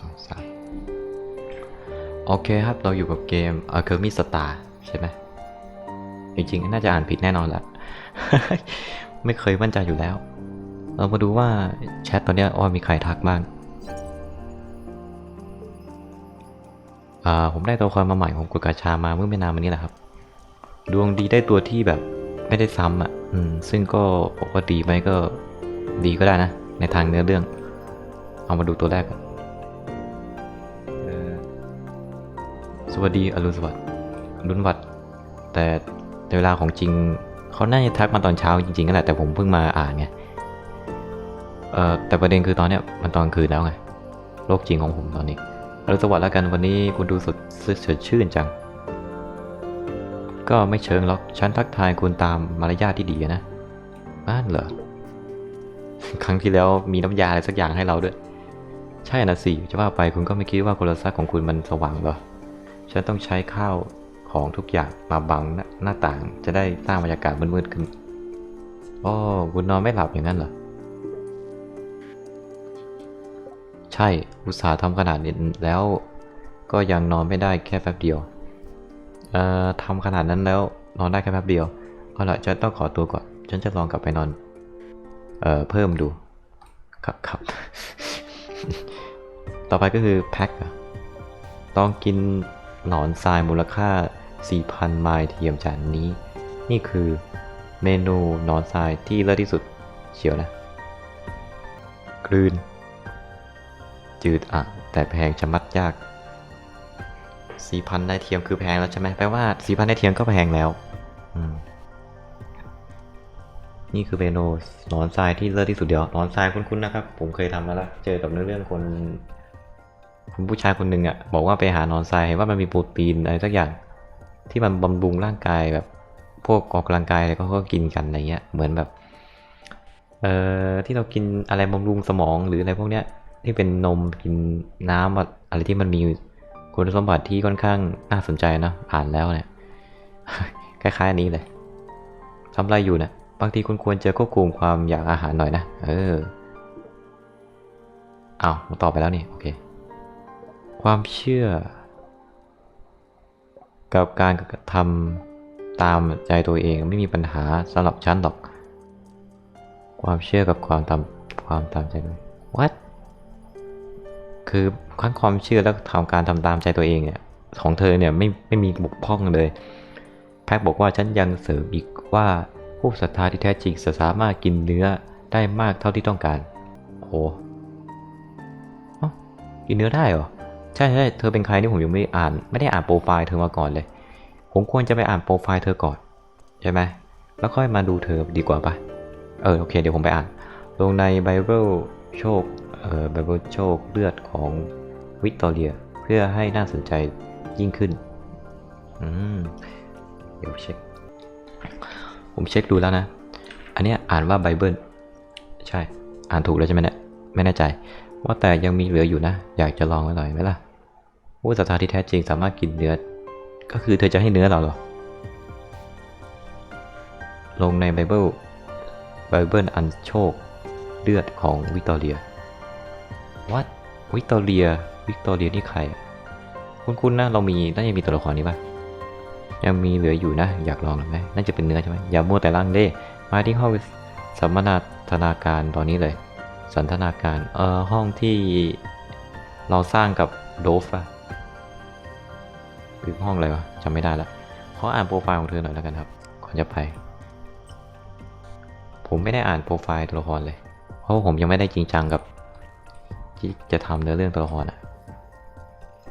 สองสามโอเคครับเราอยู่กับเกม a k e r m y Star ใช่ไหมจริงๆ น่าจะอ่านผิดแน่นอนแหละไม่เคยมั่นใจอยู่แล้ว เรามาดูว่าแชทตอนนี้ยว่ามีใครทักบ้างอ่าผมได้ตัวละครมาใหม่ของกุกาชามาเมื่อไม่นานมานี้แหละครับ ดวงดีได้ตัวที่แบบไม่ได้ซ้ำอะอืมซึ่งก็บอกว่าดีไหมก็ดีก็ได้นะ ในทางเนื้อเรื่อง เอามาดูตัวแรกก่อน วัสดีอรุณสวัสดิ์อรุณวัดแต่ในเวลาของจริงเขาน่าจะทักมาตอนเช้าจริงๆนั่นแหละแต่ผมเพิ่งมาอ่านไงเอ่อแต่ประเด็นคือตอนเนี้ยมันตอนคืนแล้วไงโลกจริงของผมตอนนี้อรุณสวัสดิ์แล้วกันวันนี้คุณดูสดสดชื่นจัง ก็ไม่เชิงหรอกฉันทักทายคุณตามมารยาทที่ดีอะนะบ้านเหรอครั้งที่แล้วมีน้ำยาอะไรสักอย่างให้เราด้วย ใช่นะสิจะว่าไปคุณก็ไม่คิดว่าโทรศัพท์ของคุณมันสว่างเหรอ ฉันต้องใช้ข้าวของทุกอย่างมาบังหน้าต่างจะได้สร้างบรรยากาศมืดๆขึ้นอ๋อคุณนอนไม่หลับอย่างนั้นเหรอ ใช่ อุตส่าห์ทำขนาดนี้แล้ว ก็ยังนอนไม่ได้แค่แป๊บเดียว เอ่อทำขนาดนั้นแล้วนอนได้แค่แป๊บเดียว เอาละฉันต้องขอตัวก่อน ฉันจะลองกลับไปนอน เอ่อ เพิ่มดู ครับครับ ต่อไปก็คือแพ็คต้องกิน หนอนทรายมูลค่า 4,000 ไมล์เทียมจานนี้ นี่คือเมนูหนอนทรายที่เลิศที่สุดเชียวนะ กลืน จืดอะแต่แพงชะมัดยาก 4,000 ได้เทียมคือแพงแล้วใช่ไหมแปลว่า 4,000 ได้เทียมก็แพงแล้ว นี่คือเมนูหนอนทรายที่เลิศที่สุดเดี๋ยวหนอนทรายคุ้นๆนะครับ ผมเคยทำมาแล้ว เจอกับเรื่องคน ผู้ชายคนหนึ่งอะบอกว่าไปหาหนอนทรายเห็นว่ามันมีโปรตีนอะไรสักอย่างที่มันบำรุงร่างกายแบบ พวกออกกำลังกายอะไรก็ก็กินกันอะไรเงี้ยเหมือนแบบเอ่อที่เรากินอะไรบำรุงสมองหรืออะไรพวกเนี้ยที่เป็นนมกินน้ำอะไรที่มันมีคุณสมบัติที่ค่อนข้างน่าสนใจนะอ่านแล้วเนี่ยคล้ายๆอันนี้เลยทำอะไรอยู่เนะบางทีคุณควรจะควบคุมความอยากอาหารหน่อยนะเออเอามาตอบไปแล้วนี่โอเค ความเชื่อ กับการกระทำตามใจตัวเองไม่มีปัญหาสำหรับฉันหรอก ความเชื่อกับความตามความตามใจตัวเอง what คือขั้นความเชื่อแล้วทำการทำตามใจตัวเองเนี่ยของเธอเนี่ยไม่ไม่มีบกพร่องเลย แพ็กบอกว่าฉันยังเสริมอีกว่าผู้ศรัทธาที่แท้จริงจะสามารถกินเนื้อได้มากเท่าที่ต้องการ โอ้กินเนื้อได้เหรอ ใช่ใช่เธอเป็นใครนี่ผมยังไม่อ่าน ไม่ได้อ่านโปรไฟล์เธอมาก่อนเลย ผมควรจะไปอ่านโปรไฟล์เธอก่อน ใช่ไหมแล้วค่อยมาดูเธอดีกว่าปะเออโอเคเดี๋ยวผมไปอ่าน ลงในไบเบิลโชคเอ่อไบเบิลโชคเลือดของวิกตอเรีย เพื่อให้น่าสนใจยิ่งขึ้นอืมเดี๋ยวเช็ค ผมเช็คดูแล้วนะ อันเนี้ยอ่านว่าไบเบิลใช่ อ่านถูกแล้วใช่ไหมเนี่ย ไม่แน่ใจ ว่าแต่ยังมีเหลืออยู่นะ อยากจะลองไว้หน่อยไหมล่ะ ผู้ศรัทธาที่แท้จริงสามารถกินเนื้อ ก็คือเธอจะให้เนื้อเราหรอ ลงในไบเบิล ไบเบิลอันโชค เลือดของวิกตอเรีย วัดวิกตอเรีย วิกตอเรียนี่ใครอะคุ้นๆนะ เรามี น่าจะมีตัวละครนี้ปะยังมีเหลืออยู่นะ อยากลองหรือไหมน่าจะเป็นเนื้อใช่ไหมอย่ามัวแต่ล่างเด้ มาที่ห้องสัมมนาธนาการตอนนี้เลย สันทนาการ เอ่อ ห้องที่เราสร้างกับโดฟอะ หรือห้องอะไรวะจำไม่ได้ละขออ่านโปรไฟล์ของเธอหน่อยแล้วกันครับก่อนจะไป ผมไม่ได้อ่านโปรไฟล์ตัวละครเลย เพราะผมยังไม่ได้จริงจังกับ ที่จะทำเนื้อเรื่องตัวละครอะ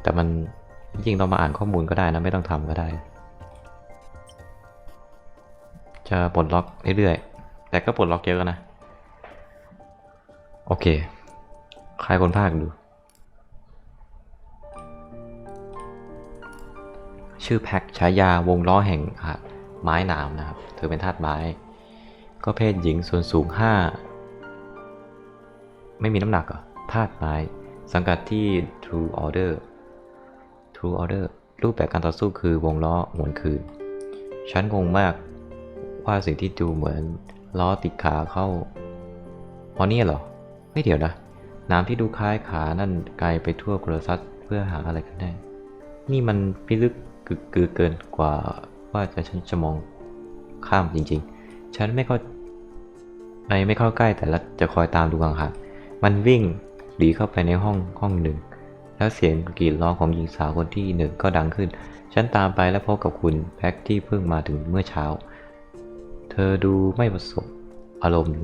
แต่มันจริงๆเรามาอ่านข้อมูลก็ได้นะไม่ต้องทำก็ได้ จะปลดล็อกเรื่อยๆแต่ก็ปลดล็อกเยอะนะ โอเค ใครคนภาคดู ชื่อแพ็คฉายาวงล้อแห่งไม้หนามนะครับ เธอเป็นทาสไม้ ก็เพศหญิงส่วนสูง 5 ไม่มีน้ำหนักเหรอธาตุไม้ สังกัดที่ True Order True Order รูปแบบการต่อสู้คือวงล้อหมุนคืน ฉันงงมากว่าสิ่งที่ดูเหมือนล้อติดขาเข้าอ๋อเนี่ยเหรอ ไม่เดี๋ยวนะหน้ำที่ดูคล้ายขานั่นไกลไปทั่วกระซัดเพื่อหาอะไรกันแน่ นี่มันพิลึก กึกกือเกินกว่าว่าจะฉันจะมองข้ามจริง ๆ ฉันไม่เข้าในไม่เข้าใกล้แต่ละจะคอยตามดูห่างๆมันวิ่งหลีเข้าไปในห้องห้องหนึ่ง แล้วเสียงกรีดร้องของหญิงสาวคนที่หนึ่งก็ดังขึ้น ฉันตามไปและพบกับคุณแพ็กที่เพิ่งมาถึงเมื่อเช้า เธอดูไม่ประสบอารมณ์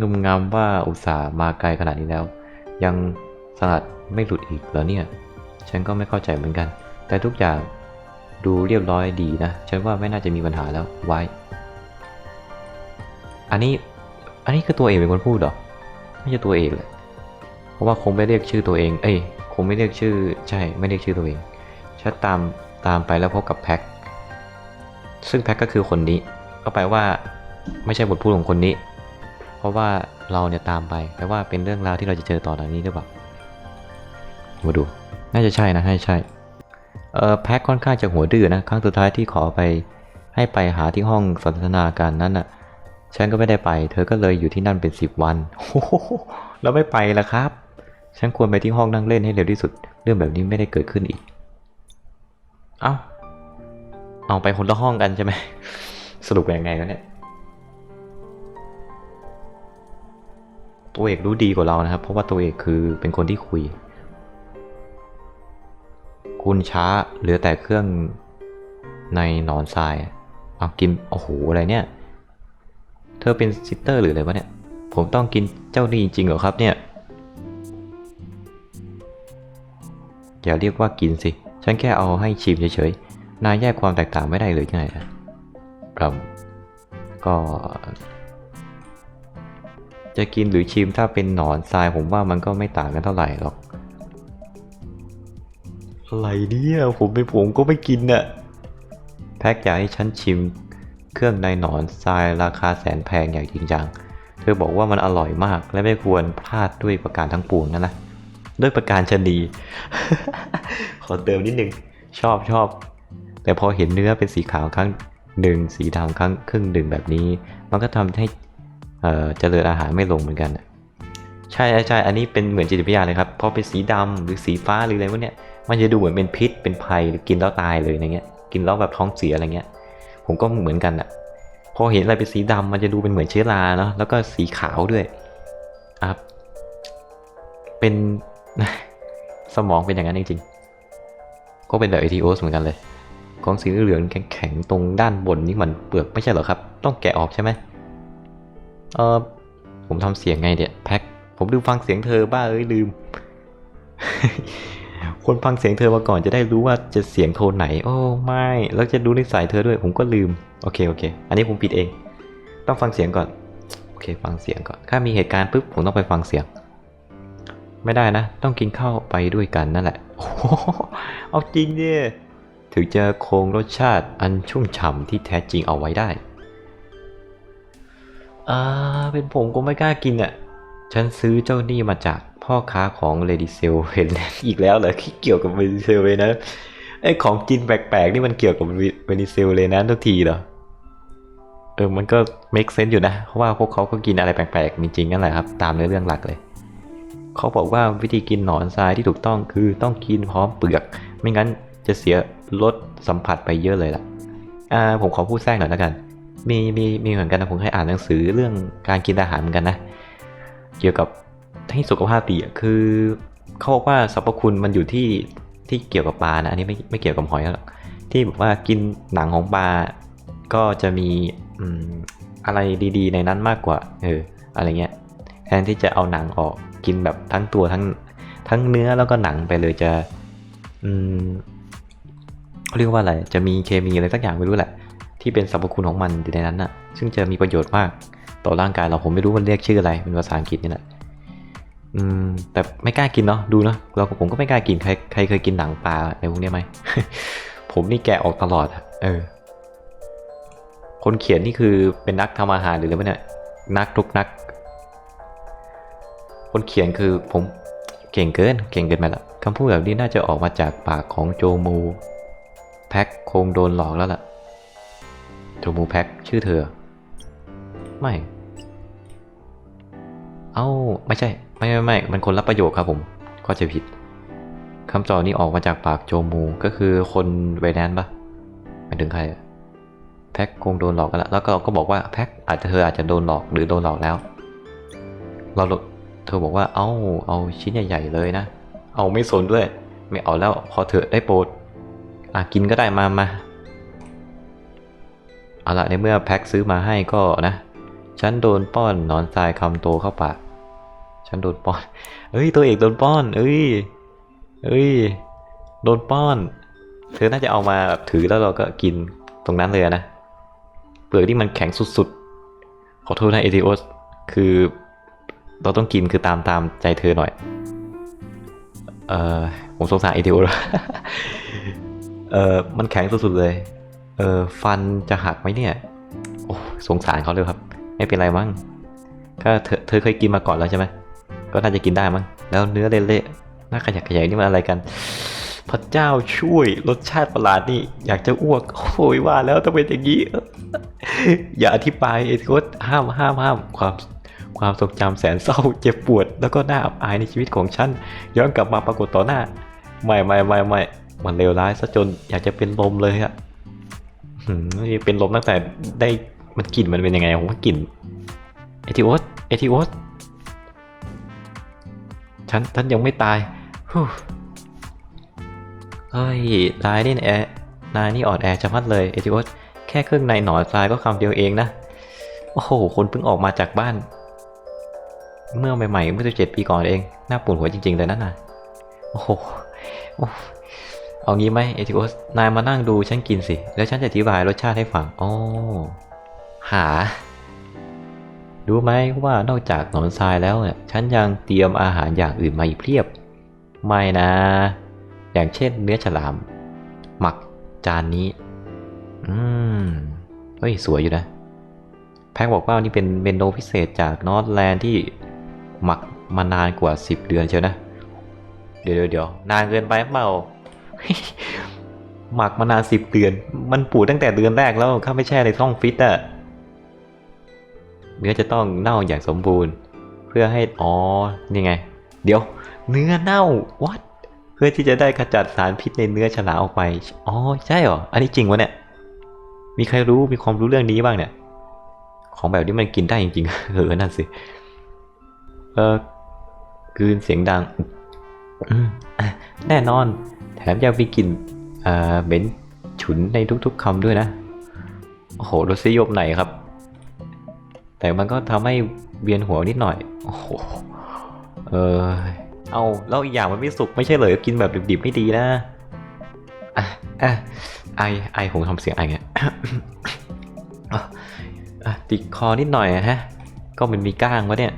งุมงำว่าอุตส่าห์มาไกลขนาดนี้แล้ว ยังสลัดไม่หลุดอีกเหรอเนี่ย ฉันก็ไม่เข้าใจเหมือนกัน แต่ทุกอย่างดูเรียบร้อยดีนะ ฉันว่าไม่น่าจะมีปัญหาแล้วไว้ อันนี้ อันนี้คือตัวเอกเป็นคนพูดเหรอ ไม่ใช่ตัวเอกเลย เพราะว่าคงไม่เรียกชื่อตัวเอง เอ้ย คงไม่เรียกชื่อ ใช่ ไม่เรียกชื่อตัวเองฉันตาม ตามไปแล้วพบกับแพ็ค ซึ่งแพ็คก็คือคนนี้ ก็แปลว่า ไม่ใช่บทพูดของคนนี้ เพราะว่าเราเนี่ยตามไปแปลว่าเป็นเรื่องราวที่เราจะเจอต่อจากนี้หรือเปล่า มาดู น่าจะใช่นะให้ใช่ เออแพ็คค่อนข้างจะหัวดื้อนะ ครั้งสุดท้ายที่ขอไป ให้ไปหาที่ห้องสนทนาการนั้นน่ะ ฉันก็ไม่ได้ไป เธอก็เลยอยู่ที่นั่นเป็นสิบวันโอ้โหแล้วไม่ไปละครับ ฉันควรไปที่ห้องนั่งเล่นให้เร็วที่สุด เรื่องแบบนี้ไม่ได้เกิดขึ้นอีก เอ้าเอาไปคนละห้องกันใช่ไหมสรุปยังไงกันเนี่ยตัวเอกรู้ดีกว่าเรานะครับ เพราะว่าตัวเอกคือเป็นคนที่คุย คุณช้า เหลือแต่เครื่องในหนอนทรายเอากิน โอ้โห อะไรเนี่ย เธอเป็นซิสเตอร์หรืออะไรวะเนี่ย ผมต้องกินเจ้านี่จริงเหรอครับเนี่ย อย่าเรียกว่ากินสิ ฉันแค่เอาให้ชิมเฉยๆ นายแยกความแตกต่างไม่ได้เลยยังไงครับก็ จะกินหรือชิมถ้าเป็นหนอนทรายผมว่ามันก็ไม่ต่างกันเท่าไหร่หรอก อะไรเนี่ยผมเป็นผมก็ไม่กินน่ะ แพ็กอยากให้ฉันชิม เครื่องในหนอนทรายราคาแสนแพงอย่างจริงจัง เธอบอกว่ามันอร่อยมากและไม่ควรพลาดด้วยประการทั้งปวงนั่นะ ด้วยประการชนี ขอเติมนิดนึง ชอบชอบ แต่พอเห็นเนื้อเป็นสีขาวครั้งหนึ่งสีดำครั้งครึ่งหนึ่งแบบนี้ มันก็ทำให้เอ่อเจริญอาหารไม่ลงเหมือนกัน ใช่ใช่อันนี้เป็นเหมือนจิตวิทยาเลยครับ พอเป็นสีดำหรือสีฟ้าหรืออะไรพวกเนี้ย มันจะดูเหมือนเป็นพิษเป็นภัยหรือกินแล้วตายเลยอะไรเงี้ย กินแล้วแบบท้องเสียอะไรเงี้ย ผมก็เหมือนกันอะพอเห็นอะไรเป็นสีดำมันจะดูเป็นเหมือนเชื้อราเนาะแล้วก็สีขาวด้วยครับ เป็นสมองเป็นอย่างนั้นจริงๆก็เป็นแบบ ATOS เหมือนกันเลยของสีเหลืองแข็งๆตรงด้านบนนี่มันเปลือกไม่ใช่เหรอครับ ต้องแกะออกใช่ไหมเออผมทำเสียงไงเนี่ยแพ็คผมลืมฟังเสียงเธอบ้าเอ้ยลืม คนฟังเสียงเธอมาก่อนจะได้รู้ว่าจะเสียงโทนไหน โอ้ไม่ แล้วจะดูนิสัยเธอด้วย ผมก็ลืม โอเค โอเค อันนี้ผมผิดเอง ต้องฟังเสียงก่อน โอเค ฟังเสียงก่อน ถ้ามีเหตุการณ์ปุ๊บ ผมต้องไปฟังเสียง ไม่ได้นะ ต้องกินข้าวไปด้วยกันนั่นแหละ โอ้เอาจริงเนี่ยถึงจะคงรสชาติอันชุ่มฉ่ำที่แท้จริงเอาไว้ได้ อ่า เป็นผมก็ไม่กล้ากินอะ ฉันซื้อเจ้านี่มาจาก พ่อค้าของเลดี้เซลเห็นอีกแล้วเหรอที่เกี่ยวกับเวนิเซลเลยนะไอของกินแปลกๆนี่มันเกี่ยวกับเวนิเซลเลยนะทุกทีเหรอเออมันก็ make sense อยู่นะเพราะว่าพวกเขาก็กินอะไรแปลกๆจริงๆนั่นแหละครับ ตามเนื้อเรื่องหลักเลย เขาบอกว่าวิธีกินหนอนทรายที่ถูกต้องคือต้องกินพร้อมเปลือก ไม่งั้นจะเสียรสสัมผัสไปเยอะเลยล่ะอ่าผมขอพูดแทรกหน่อยแล้วกัน มีมีมีเหมือนกันนะผมเคยอ่านหนังสือเรื่องการกินอาหารเหมือนกันนะ เกี่ยวกับ ให้สุขภาพดีคือเขาบอกว่าสรรพคุณมันอยู่ที่ที่เกี่ยวกับปลานะอันนี้ไม่ไม่เกี่ยวกับหอยหรอกที่บอกว่ากินหนังของปลาก็จะมีอะไรดีๆ ในนั้นมากกว่า เออ อะไรเงี้ยแทนที่จะเอาหนังออกกินแบบทั้งตัวทั้งทั้งเนื้อแล้วก็หนังไปเลยจะ อืมเขาเรียกว่าอะไร จะมีเคมีอะไรสักอย่างไม่รู้แหละ ที่เป็นสรรพคุณของมันอยู่ในนั้นน่ะ ซึ่งจะมีประโยชน์มาก ต่อร่างกายเราผมไม่รู้มันเรียกชื่ออะไรเป็นภาษาอังกฤษนี่แหละ อืมแต่ไม่กล้ากินเนาะดูเนาะเราผมก็ไม่กล้ากินใครใครเคยกินหนังปลาอะไรพวกนี้ไหมผมนี่แกะออกตลอดเออ คนเขียนนี่คือเป็นนักทำอาหารหรืออะไรวะเนี่ยนักทุกนัก คนเขียนคือผมเก่งเกิน เก่งเกินไปละคำพูดแบบนี้น่าจะออกมาจากปากของโจมู แพ็คคงโดนหลอกแล้วล่ะ โจมูแพ็คชื่อเธอ ไม่ เอ้า ไม่ใช่ ไม่ไม่ไม่มันคนละประโยคครับผมก็จะผิดคำตอบนี้ออกมาจากปากโจมูก็คือคนไวแนนปะหมายถึงใครอะแพ็คคงโดนหลอกกันแล้วแล้วก็ก็บอกว่าแพ็คอาจจะเธออาจจะโดนหลอกหรือโดนหลอกแล้ว เราเธอบอกว่าเอาเอาชิ้นใหญ่ๆเลยนะ เอาไม่สนด้วย ไม่เอาแล้วพอเถอะได้โปรดอะกินก็ได้มามาเอาละในเมื่อแพ็คซื้อมาให้ก็นะ ฉันโดนป้อนนอนทรายคำโตเข้าปาก ฉันโดนป้อน เอ้ย ตัวเอกโดนป้อน เอ้ย เอ้ย โดนป้อน เธอน่าจะเอามาแบบถือแล้วเราก็กินตรงนั้นเลยนะ เปลือกที่มันแข็งสุดๆ ขอโทษนะเอติโอส คือเราต้องกินคือตามตามใจเธอหน่อย เออผมสงสารเอติโอสเออมันแข็งสุดๆเลย เออฟันจะหักไหมเนี่ย โอ้สงสารเขาเลยครับ ไม่เป็นไรมั้งก็เธอเธอเคยกินมาก่อนแล้วใช่ไหม ก็น่าจะกินได้มั้งแล้วเนื้อเละๆน่าขยักขยายนี่มันอะไรกันพระเจ้าช่วยรสชาติประหลาดนี่อยากจะอ้วกโอยว่าแล้วต้องเป็นอย่างนี้ อย่าอธิบายเอทิโกสห้ามห้ามห้ามความความทรงจำแสนเศร้าเจ็บปวด แล้วก็น่าอับอายในชีวิตของฉัน ย้อนกลับมาปรากฏต่อหน้า ไม่ไม่ไม่ไม่มันเลวร้ายซะจนอยากจะเป็นลมเลยอะเป็นลมตั้งแต่ได้มันกลิ่นมันเป็นยังไงผมว่ากลิ่นเอทิโอสเอทิโอส ฉันฉันยังไม่ตายหูเฮ้ยนายนี่แอนายนี่อ่อนแอชะมัดเลยเอทิโอสแค่เครื่องในหนอนทรายก็คำเดียวเองนะ โอ้โห คนเพิ่งออกมาจากบ้าน เมื่อใหม่ๆเมื่อสิบเจ็ดปีก่อนเอง หน่าปวดหัวจริงๆเลยนั่นน่ะโอ้โหเอางี้ไหมเอทิโอสนายมานั่งดูฉันกินสิ แล้วฉันจะอธิบายรสชาติให้ฟัง โอ๋อหา รู้ไหมว่านอกจากหนอนทรายแล้วเนี่ยฉันยังเตรียมอาหารอย่างอื่นมาอีกเพียบ ไม่นะ อย่างเช่นเนื้อฉลาม หมักจานนี้ อืม เฮ้ย สวยอยู่นะ แพ็กบอกว่านี่เป็นเมนูพิเศษจากนอร์ทแลนด์ที่หมักมานานกว่า 10 เดือนเชียวนะ เดี๋ยวเดี๋ยวนานเกินไปเปล่า หมักมานานสิบเดือน มันปูดตั้งแต่เดือนแรกแล้วข้าไม่แช่ในช่องฟิตอะ เนื้อจะต้องเน่าอย่างสมบูรณ์ เพื่อให้อ๋อนี่ไง เดี๋ยว เนื้อเน่า what เพื่อที่จะได้ขจัดสารพิษในเนื้อฉลามออกไปอ๋อใช่เหรออันนี้จริงวะเนี่ยมีใครรู้มีความรู้เรื่องนี้บ้างเนี่ย ของแบบนี้มันกินได้จริงๆเออนั่นสิเออกืนเสียงดังแน่นอน แถมยังมีกลิ่นเอ่อเหม็นฉุนในทุกๆคำด้วยนะ โอ้โหรสนิยมไหนครับ แต่มันก็ทำให้เวียนหัวนิดหน่อย โอ้โห เออ เอาแล้วอีกอย่างมันไม่สุกไม่ใช่เลยกินแบบดิบๆไม่ดีนะอะอะไอไอผมทำเสียงไอไงอะอะติดคอนิดหน่อยอะฮะ ก็มันมีก้างวะเนี่ย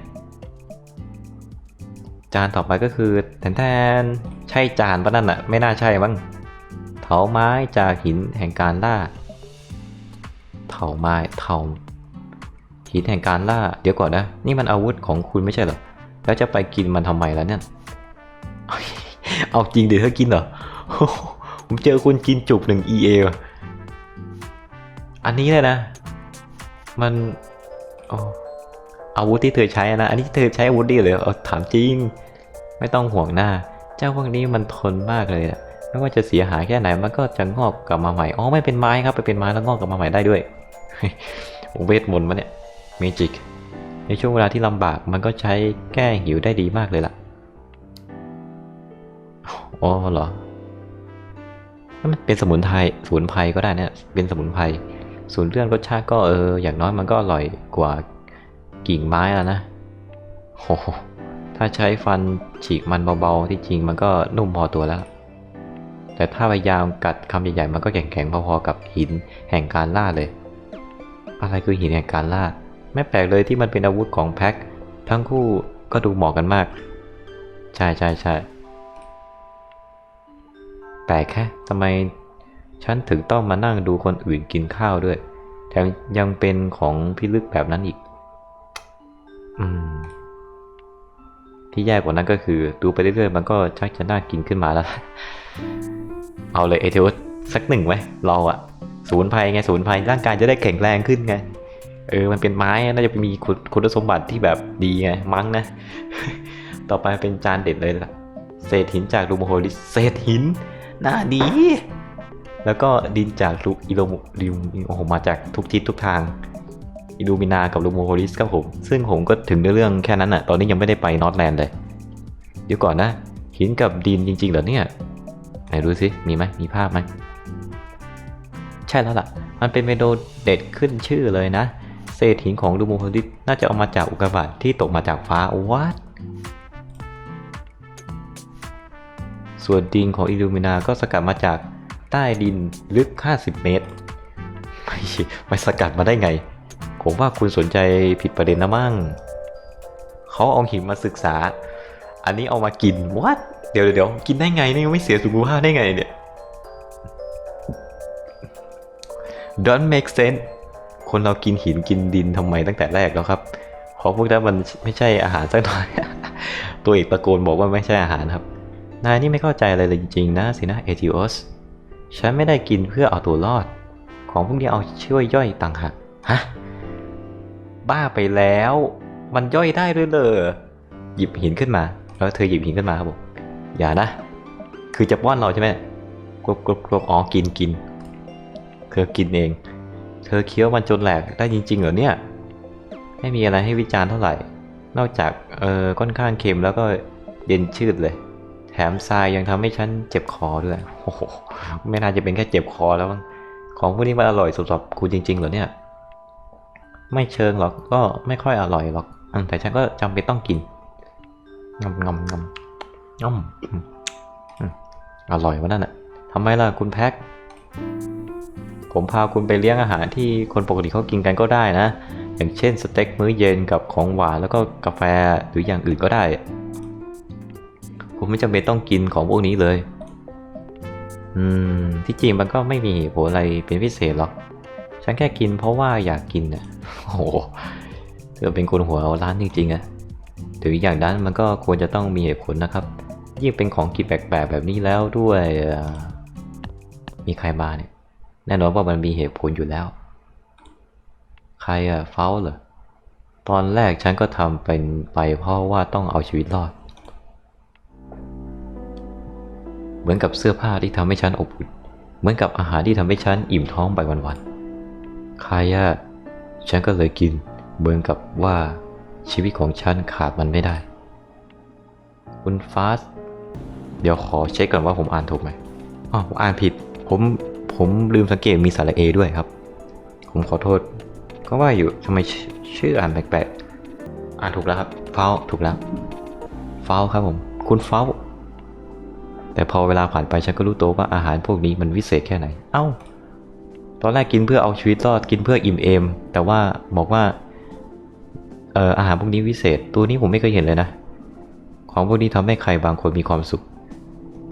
จานต่อไปก็คือแทนแทนใช่จานปะนั่นอะไม่น่าใช่มั้งเถาไม้จากหินแห่งการล่าเถาไม้เถา หินแห่งการล่า เดี๋ยวก่อนนะ นี่มันอาวุธของคุณไม่ใช่เหรอ แล้วจะไปกินมันทำไมล่ะเนี่ย เอาจริงเดี๋ยวเธอกินเหรอ ผมเจอคุณกินจุบหนึ่ง EA ว่ะอันนี้เลยนะ มันอาวุธที่เธอใช้นะ อันนี้เธอใช้อาวุธดีเลยเอาถามจริง ไม่ต้องห่วงหน้า เจ้าพวกนี้มันทนมากเลยอะไม่ว่าจะเสียหายแค่ไหนมันก็จะงอกกลับมาใหม่ อ๋อไม่เป็นไม้ครับ ไปเป็นไม้แล้วงอกกลับมาใหม่ได้ด้วย เวทมนต์มาเนี่ย มจิก ในช่วงเวลาที่ลำบากมันก็ใช้แก้หิวได้ดีมากเลยล่ะ อ๋อเหรอแล้วมันเป็นสมุนไพรสมุนไพรก็ได้เนี่ยเป็นสมุนไพรส่วนเรื่องรสชาติก็เออ อย่างน้อยมันก็อร่อยกว่ากิ่งไม้แล้วนะโหถ้าใช้ฟันฉีกมันเบาๆ ที่จริงมันก็นุ่มพอตัวแล้ว แต่ถ้าพยายามกัดคำใหญ่ๆ มันก็แข็งๆ พอๆ กับหินแห่งการล่าเลย อะไรคือหินแห่งการล่า ไม่แปลกเลยที่มันเป็นอาวุธของแพ็คทั้งคู่ก็ดูเหมาะกันมาก ใช่ใช่ใช่แปลกแค่ทำไมฉันถึงต้องมานั่งดูคนอื่นกินข้าวด้วย แถมยังเป็นของพิลึกแบบนั้นอีก อืม ที่แย่กว่านั้นก็คือ ดูไปเรื่อยๆมันก็ชักจะน่ากินขึ้นมาแล้ว เอาเลยเอเทวสักหนึ่งไหมเราอะศูนย์ภัยไงศูนย์ภัยร่างกายจะได้แข็งแรงขึ้นไง เออ มันเป็นไม้น่าจะมีคุณคุณสมบัติที่แบบดีไงมั้งนะ ต่อไปเป็นจานเด็ดเลยล่ะเศษหินจากลูโมโฮลิสเศษหินหน้าดี แล้วก็ดินจากลูอิโลมดิมโอ้โหมาจากทุกทิศทุกทางอิลูมินากับลูโมโฮลิสครับผม ซึ่งผมก็ถึงเรื่องแค่นั้นอะตอนนี้ยังไม่ได้ไปนอตแลนด์เลย เดี๋ยวก่อนนะ หินกับดินจริง ๆ เหรอเนี่ย ไหนดูสิ มีไหมมีภาพไหม ใช่แล้วล่ะ มันเป็นเมนูเด็ดขึ้นชื่อเลยนะ เศษหินของลูโมโฮลิสน่าจะเอามาจากอุกกาบาตที่ตกมาจากฟ้าวัดส่วนดินของอิลูมินาก็สกัดมาจากใต้ดินลึก 50 เมตร ไม่ใช่สกัดมาได้ไง ผมว่าคุณสนใจผิดประเด็นนะมั่ง เขาเอาหินมาศึกษา อันนี้เอามากินวัดเดี๋ยวเดี๋ยวกินได้ไงนี่ไม่เสียสุขภาพได้ไงเนี่ย don't make sense คนเรากินหินกินดินทำไมตั้งแต่แรกแล้วครับเพราะพวกนั้นมันไม่ใช่อาหารสักหน่อย ตัวเอกตะโกนบอกว่าไม่ใช่อาหารครับ นายนี่ไม่เข้าใจอะไรเลยจริงๆนะสินะเอทิโอส ฉันไม่ได้กินเพื่อเอาตัวรอด ของพวกนี้เอาช่วยย่อยต่างหาก ฮะ บ้าไปแล้ว มันย่อยได้ด้วยเลยหยิบหินขึ้นมา แล้วเธอหยิบหินขึ้นมาครับผมอย่านะ คือจะป้อนเราใช่ไหมกรบกรบกรบอ๋อ กินกินเธอกินเอง เธอเคี้ยวมันจนแหลกได้จริงๆเหรอเนี่ย ไม่มีอะไรให้วิจารณ์เท่าไหร่ นอกจากเออค่อนข้างเค็มแล้วก็เย็นชืดเลย แถมทรายยังทำให้ฉันเจ็บคอด้วย โอ้โห ไม่น่าจะเป็นแค่เจ็บคอแล้วมั้ง ของพวกนี้มันอร่อยสำหรับคุณจริงๆเหรอเนี่ย ไม่เชิงหรอก ก็ไม่ค่อยอร่อยหรอก แต่ฉันก็จำเป็นต้องกินงำงำงำงำอืมอืมอร่อยวะนั่นน่ะทำไมล่ะคุณแพ็ค ผมพาคุณไปเลี้ยงอาหารที่คนปกติเขากินกันก็ได้นะ อย่างเช่นสเต็กมื้อเย็นกับของหวานแล้วก็กาแฟหรืออย่างอื่นก็ได้ผมไม่จำเป็นต้องกินของพวกนี้เลย อืม ที่จริงมันก็ไม่มีเหตุผลอะไรเป็นพิเศษหรอก ฉันแค่กินเพราะว่าอยากกินน่ะ โอ้โหเธอเป็นคนหัวร้านจริงๆอะถึงอย่างนั้นมันก็ควรจะต้องมีเหตุผลนะครับยิ่งเป็นของกินแปลกๆแบบนี้แล้วด้วย มีใครมาเนี่ย แน่นอนว่ามันมีเหตุผลอยู่แล้ว ใครอะเฟ้าเหรอ ตอนแรกฉันก็ทำเป็นไปเพราะว่าต้องเอาชีวิตรอด เหมือนกับเสื้อผ้าที่ทำให้ฉันอบอุ่น เหมือนกับอาหารที่ทำให้ฉันอิ่มท้องไปวันๆ ใครอะฉันก็เลยกิน เหมือนกับว่าชีวิตของฉันขาดมันไม่ได้ คุณฟาส เดี๋ยวขอเช็คก่อนว่าผมอ่านถูกไหมอ๋อผมอ่านผิด ผม ผมลืมสังเกตมีสระเอด้วยครับ ผมขอโทษ ก็ว่าอยู่ทำไมชื่ออ่านแปลกๆ อ่านถูกแล้วครับเฟ้าถูกแล้วเฟ้าครับผม คุณเฟ้า แต่พอเวลาผ่านไปฉันก็รู้ตัวว่าอาหารพวกนี้มันวิเศษแค่ไหน เอ้า ตอนแรกกินเพื่อเอาชีวิตรอดกินเพื่ออิ่มเอม แต่ว่าบอกว่าเอ่ออาหารพวกนี้วิเศษ ตัวนี้ผมไม่เคยเห็นเลยนะ ของพวกนี้ทำให้ใครบางคนมีความสุข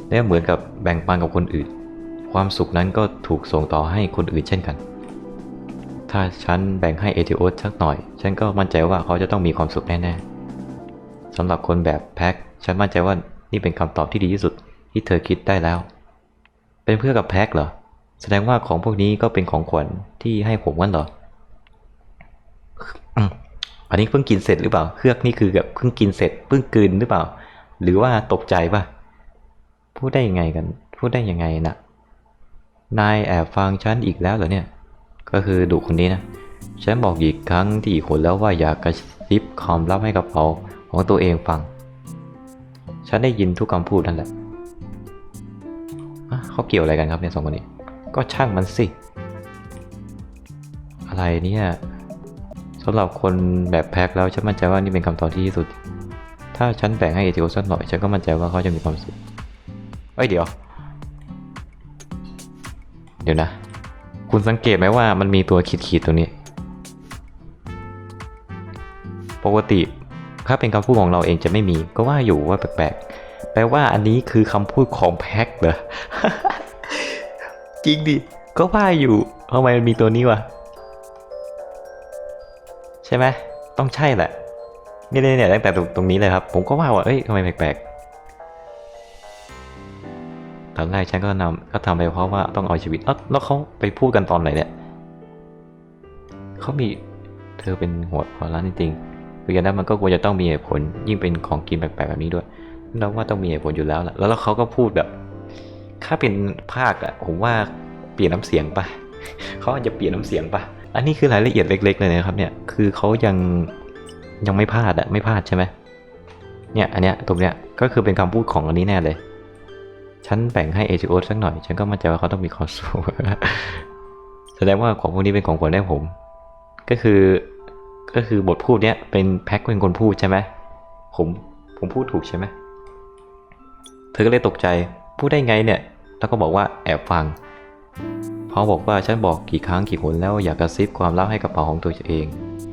และเหมือนกับแบ่งปันกับคนอื่น ความสุขนั้นก็ถูกส่งต่อให้คนอื่นเช่นกัน ถ้าฉันแบ่งให้เอทิโอสสักหน่อย ฉันก็มั่นใจว่าเขาจะต้องมีความสุขแน่ๆสำหรับคนแบบแพ็คฉันมั่นใจว่านี่เป็นคำตอบที่ดีที่สุดที่เธอคิดได้แล้ว เป็นเพื่อกับแพ็คเหรอ แสดงว่าของพวกนี้ก็เป็นของขวัญที่ให้ผมกันเหรออันนี้เพิ่งกินเสร็จหรือเปล่า เครือกนี่คือแบบเพิ่งกินเสร็จเพิ่งกลืนหรือเปล่า หรือว่าตกใจป่ะพูดได้ยังไงกัน พูดได้ยังไงน่ะ นายแอบฟังฉันอีกแล้วเหรอเนี่ย ก็คือดุคนนี้นะ ฉันบอกอีกครั้งที่คนแล้วว่าอย่ากกระซิบความลับให้กับเขาของตัวเองฟัง ฉันได้ยินทุกคำพูดนั่นแหละเขาเกี่ยวอะไรกันครับเนี่ยสองคนนี้ ก็ช่างมันสิ อะไรเนี่ยสำหรับคนแบบแพ็คแล้วฉันมั่นใจว่านี่เป็นคำตอบที่ที่สุด ถ้าฉันแบ่งให้เอทิโอสักหน่อย ฉันก็มั่นใจว่าเขาจะมีความสุขเอ้ยเดี๋ยว เดี๋ยวนะ คุณสังเกตไหมว่ามันมีตัวขีดๆตรงนี้ ปกติถ้าเป็นคำพูดของเราเองจะไม่มี ก็ว่าอยู่ว่าแปลกๆ แปลว่าอันนี้คือคำพูดของแพ็คเหรอ จริงดิ ก็ว่าอยู่ทำไมมันมีตัวนี้วะ ใช่ไหม ต้องใช่แหละนี่เลยเนี่ยตั้งแต่ตรงตรงนี้เลยครับ ผมก็ว่าว่าเอ้ยทำไมแปลกๆ ตอนแรกฉันก็นำก็ทำไปเพราะว่าต้องเอาชีวิตเอ้าแล้วเขาไปพูดกันตอนไหนเนี่ยเขามีเธอเป็นหัวหัวร้านจริงเพราะฉะนั้นมันก็ควรจะต้องมีเหตุผล ยิ่งเป็นของกินแปลกๆแบบนี้ด้วยเราว่าต้องมีเหตุผลอยู่แล้วแหละแล้วแล้วเขาก็พูดแบบ ถ้าเป็นภาคอะผมว่าเปลี่ยนน้ำเสียงปะเขาอาจจะเปลี่ยนน้ำเสียงปะอันนี้คือรายละเอียดเล็ก ๆ เลยนะครับ เนี่ย คือเขายังยังไม่พลาดอะไม่พลาดใช่ไหมเนี่ย อันเนี้ยตรงเนี้ยก็คือเป็นคำพูดของอันนี้แน่เลย ฉันแบ่งให้เอจิโอสักหน่อย ฉันก็มั่นใจว่าเขาต้องมีความสุขแสดงว่าของพวกนี้เป็นของขวัญให้ผม ก็คือ ก็คือบทพูดเนี้ยเป็นแพ็คเป็นคนพูดใช่ไหมผมผมพูดถูกใช่ไหมเธอก็เลยตกใจพูดได้ไงเนี่ย แล้วก็บอกว่าแอบฟังเขาบอกว่าฉันบอกกี่ครั้งกี่หนแล้วอยากระซิบความลับให้กระเป๋าของตัวเอง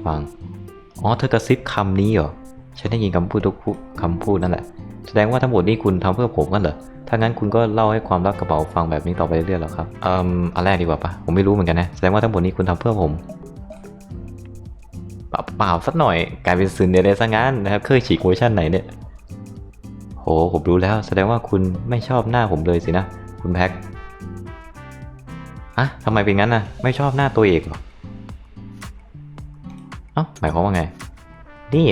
ฟัง อ๋อเธอกระซิบคำนี้เหรอ ฉันได้ยินคำพูดทุกคำพูดนั่นแหละ แสดงว่าทั้งหมดนี้คุณทำเพื่อผมกันเหรอ ถ้างั้นคุณก็เล่าให้ความลับกระเป๋าฟังแบบนี้ต่อไปเรื่อยๆหรอครับอืมอันแรกดีกว่าปะผมไม่รู้เหมือนกันนะ แสดงว่าทั้งหมดนี้คุณทำเพื่อผมเปล่าสักหน่อยกลายเป็นซึนเดเรซะงั้นนะครับ เคยฉีกเวอร์ชันไหนเนี่ย โห ผมรู้แล้ว แสดงว่าคุณไม่ชอบหน้าผมเลยสินะ คุณแพ็คอะทำไมเป็นงั้นน่ะไม่ชอบหน้าตัวเอกเหรอ เอ้า หมายความว่าไง นี่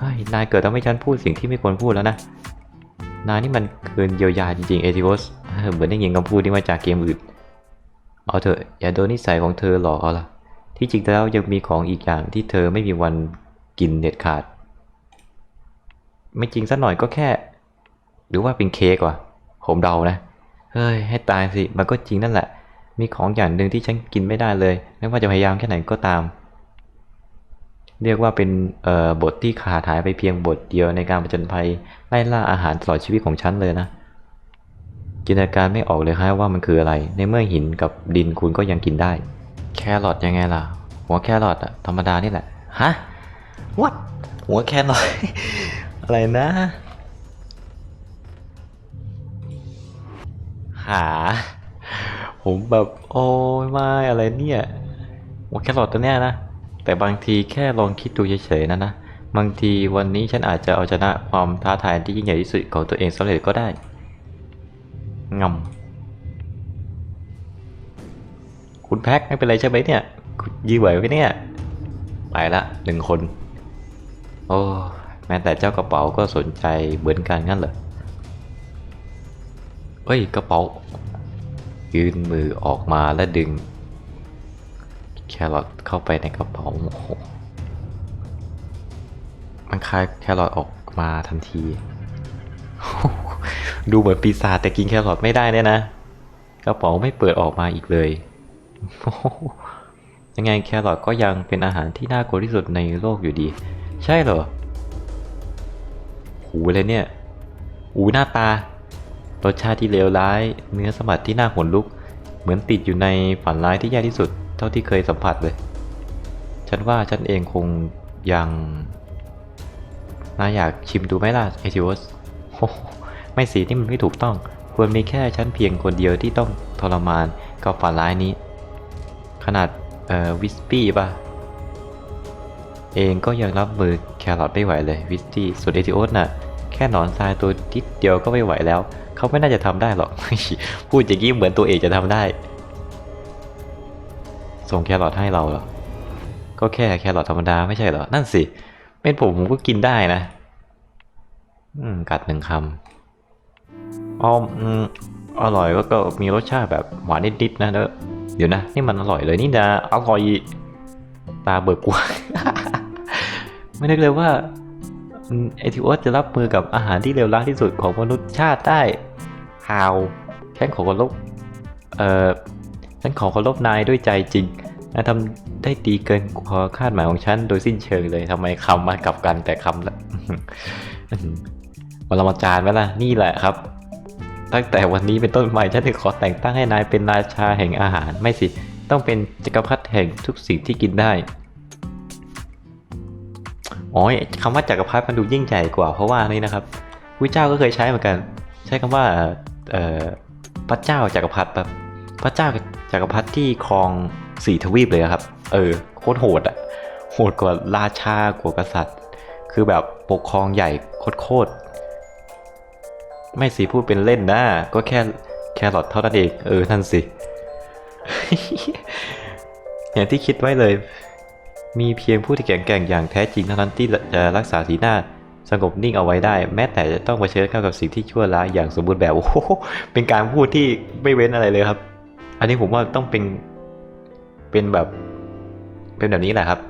ฮ้ยนายเกิดทำให้ฉันพูดสิ่งที่ไม่ควรพูดแล้วนะ นายนี่มันเกินเยียวยาจริงๆเอทิโอสเหมือนได้ยินคำพูดที่มาจากเกมอื่น เอาเถอะอย่าโดนนิสัยของเธอหลอกเอาล่ะที่จริงแล้วยังมีของอีกอย่างที่เธอไม่มีวันกินเด็ดขาด ไม่จริงสักหน่อยก็แค่ หรือว่าเป็นเค้กว่ะผมเดานะ เฮ้ย ให้ตายสิ มันก็จริงนั่นแหละ มีของอย่างหนึ่งที่ฉันกินไม่ได้เลย ไม่ว่าจะพยายามแค่ไหนก็ตาม เรียกว่าเป็นบทที่ขาดหายไปเพียงบทเดียวในการผจญภัยไล่ล่าอาหารตลอดชีวิตของฉันเลยนะจินตนาการไม่ออกเลยครับว่ามันคืออะไร ในเมื่อหินกับดินคุณก็ยังกินได้ แครอทยังไงล่ะ หัวแครอทอะธรรมดานี่แหละ ฮะ what หัวแครอทอะไรนะ หา ผมแบบ โอ้ยไม่อะไรเนี่ย หัวแครอทตัวเนี้ยนะ แต่บางทีแค่ลองคิดดูเฉยๆนะนะ บางทีวันนี้ฉันอาจจะเอาชนะความท้าทายที่ยิ่งใหญ่ที่สุดของตัวเองสำเร็จก็ได้งำคุณแพ็คไม่เป็นไรใช่ไหมเนี่ยคุณยื้อไหวไหมเนี่ย ไปละหนึ่งคน โอ้แม้แต่เจ้ากระเป๋าก็สนใจเหมือนกันงั้นเหรอเฮ้ยกระเป๋า ยืนมือออกมาและดึง แครอทเข้าไปในกระเป๋าโอ้โหมันคายแครอทออกมาทันที ดูเหมือนปีศาจแต่กินแครอทไม่ได้เนี่ยนะ กระเป๋าไม่เปิดออกมาอีกเลย ยังไงแครอทก็ยังเป็นอาหารที่น่ากลัวที่สุดในโลกอยู่ดี ใช่เหรอ หูเลยเนี่ย หูหน้าตา รสชาติที่เลวร้าย เนื้อสมผัสที่น่าขนลุก เหมือนติดอยู่ในฝันร้ายที่แย่ที่สุด เท่าที่เคยสัมผัสเลย ฉันว่าฉันเองคงยังน่าอยากชิมดูไหมล่ะเอจิวสไม่สินี่มันไม่ถูกต้อง ควรมีแค่ฉันเพียงคนเดียวที่ต้องทรมานกับฝันร้ายนี้ ขนาดเอ่อวิสปี้ป่ะ เองก็ยังรับมือแครอทไม่ไหวเลยวิสตี้ส่วนเอทิโอสน่ะ แค่หนอนทรายตัวนิดเดียวก็ไม่ไหวแล้ว เขาไม่น่าจะทำได้หรอก พูดอย่างนี้เหมือนตัวเอกจะทำได้ ส่งแครอทให้เราเหรอ ก็แค่แครอทธรรมดาไม่ใช่เหรอ นั่นสิ เป็นผมผมก็กินได้นะ อืม กัดหนึ่งคำอ๋ออืมอร่อยแล้วก็มีรสชาติแบบหวานนิดๆนะเด้อเดี๋ยวนะ นี่มันอร่อยเลยนี่นะ อร่อย ตาเบิกกว้าไม่นึกเลยว่าเอทิโอสจะรับมือกับอาหารที่เลวร้ายที่สุดของมนุษยชาติได้ฮาวฉันขอเคารพเอ่อ ฉันขอเคารพนายด้วยใจจริงนายทำได้ดีเกินพอคาดหมายของฉันโดยสิ้นเชิงเลยทำไมคำมากลับกันแต่คำละมาละมาจารย์ไหมล่ะ นี่แหละครับ ตั้งแต่วันนี้เป็นต้นไปฉันถึงขอแต่งตั้งให้นายเป็นราชาแห่งอาหาร ไม่สิ ต้องเป็นจักรพรรดิแห่งทุกสิ่งที่กินได้อ๋อคำว่าจักรพรรดิมันดูยิ่งใหญ่กว่า เพราะว่านี่นะครับพระเจ้าก็เคยใช้เหมือนกัน ใช้คำว่าพระเจ้าจักรพรรดิแบบ พระเจ้าจักรพรรดิที่ครองสี่ทวีปเลยครับ เออโคตรโหดอะโหดกว่าราชากว่ากษัตริย์ คือแบบปกครองใหญ่โคตรๆไม่สิพูดเป็นเล่นนะ ก็แค่แครอทเท่านั้นเอง เออนั่นสิ อย่างที่คิดไว้เลย มีเพียงผู้ที่แข็งแกร่งอย่างแท้จริงเท่านั้นที่จะรักษาสีหน้าสงบนิ่งเอาไว้ได้ แม้แต่จะต้องเผชิญเข้ากับสิ่งที่ชั่วร้ายอย่างสมบูรณ์แบบ โอ้โหเป็นการพูดที่ไม่เว้นอะไรเลยครับ อันนี้ผมว่าต้องเป็นเป็นแบบ เป็นแบบนี้แหละครับ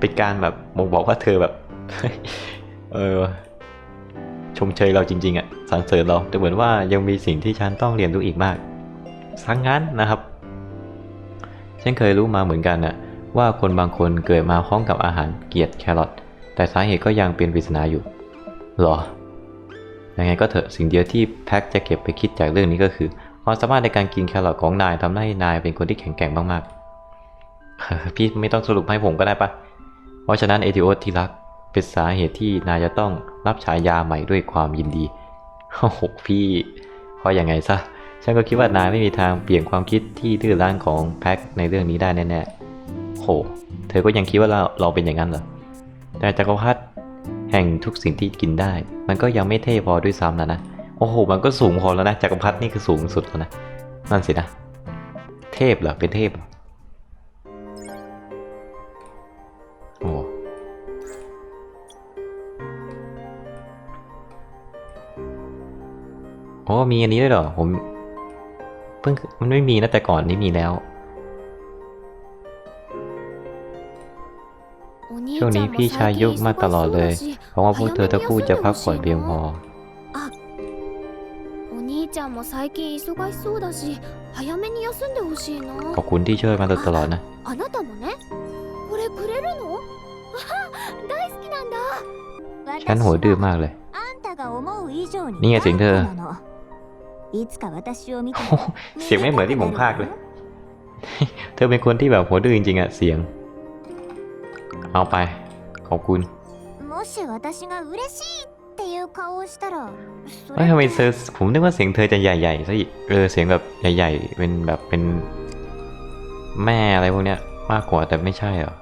เป็นการแบบบ่งบอกว่าเธอแบบ เออชมเชยเราจริง ๆอะ่ะสรรเสริญเราแต่เหมือนว่ายังมีสิ่งที่ฉันต้องเรียนรู้อีกมากสังงั้นนะครับฉันเคยรู้มาเหมือนกันน่ะ ว่าคนบางคนเกิดมาพร้อมกับอาหารเกียดแครอทแต่สาเหตุก็ยังเป็นปริศนาอยู่หรอยังไงก็เถอะสิ่งเดียวที่แพ็กจะเก็บไปคิดจากเรื่องนี้ก็คือ ความสามารถในการกินแครอทของนายทำให้นายเป็นคนที่แข็งแกร่งมากๆ พี่ไม่ต้องสรุปให้ผมก็ได้ปะเพราะฉะนั้นเอทิโอสที่รักเป็นสาเหตุที่นายจะต้องรับฉายาใหม่ด้วยความยินดีโอ้โหพี่เพราะยังไงซะฉันก็คิดว่านายไม่มีทางเปลี่ยนความคิดที่ดื้อรั้นของแพ็คในเรื่องนี้ได้แน่ๆโห เธอก็ยังคิดว่าเราเราเป็นอย่างนั้นเหรอ แต่จักรพรรดิแห่งทุกสิ่งที่กินได้ มันก็ยังไม่เท่พอด้วยซ้ำนะนะ โอ้โห มันก็สูงพอแล้วนะจักรพรรดินี่คือสูงสุดแล้วนะ นั่นสินะ เทพเหรอ เป็นเทพอโอ้มีอันนี้ด้วยเหรอ ผม เพิ่งมันไม่มีนะแต่ก่อนนี่มีแล้ว ช่วงนี้พี่ชายยุ่มาตลอดเลย เพราะว่าพวกเธอถ้าพูดจะพักผ่อนเพียงพอ んも最近忙しそうだし早めに休んでほしいな ขอบคุณที่ช่วยมาโดยตลอดนะ あなたもねこれくれるのあ大好きなんだ ฉันหัวดื้อมากเลย あんたが思う以上にนี่ไงเสียงเธอ 頑固なのいつか私を見て โอ้โหเสียงไม่เหมือนที่ผมพากย์เลย เธอเป็นคนที่แบบหัวดื้อจริงๆอะเสียง เอาไป ขอบคุณ もし私が嬉し いっていう顔をしたらそ เอ้ยทำไม れ เธอผมนึกว่าเสียงเธอจะใหญ่ๆซะอีกเออเสียงแบบใหญ่ๆ เป็นแบบเป็นแม่อะไรพวกเนี้ยมากกว่าแต่ไม่ใช่เหรอ